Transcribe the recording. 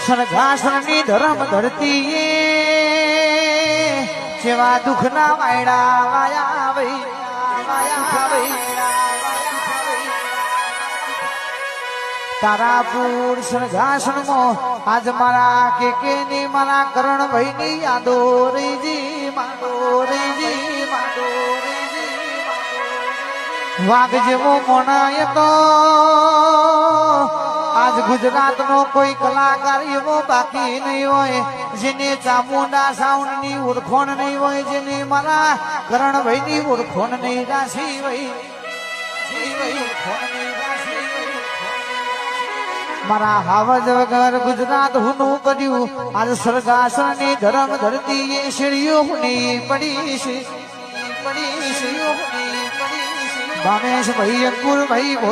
સરઘાસણની ધરમ ધરતી જેવા દુઃખના વાયડા વાયા વઈ વાયા વઈ તારાપુર સરઘાસણમાં આજ મારા કે કે ની મારા કરણભાઈ ની યાદો રીજી માડો વાઘ જેવો મોણાય તો. આજ ગુજરાત નો કોઈ કલાકાર એવો બાકી નહીં હોય, જેને ચામુંડા સાઉન્ડની ઓળખોણ નહીં હોય, જેને મારા કરણભાઈ ની ઓળખોણ નહીં રાશી મારા હાવજ વગર ગુજરાત હુનું કર્યું. આજ સરગાસણની ધરમ ધરતી એ શેરીઓ પડી છે. પડી છે પડી છે ભાવેશ ભાઈ અંકુર ભાઈ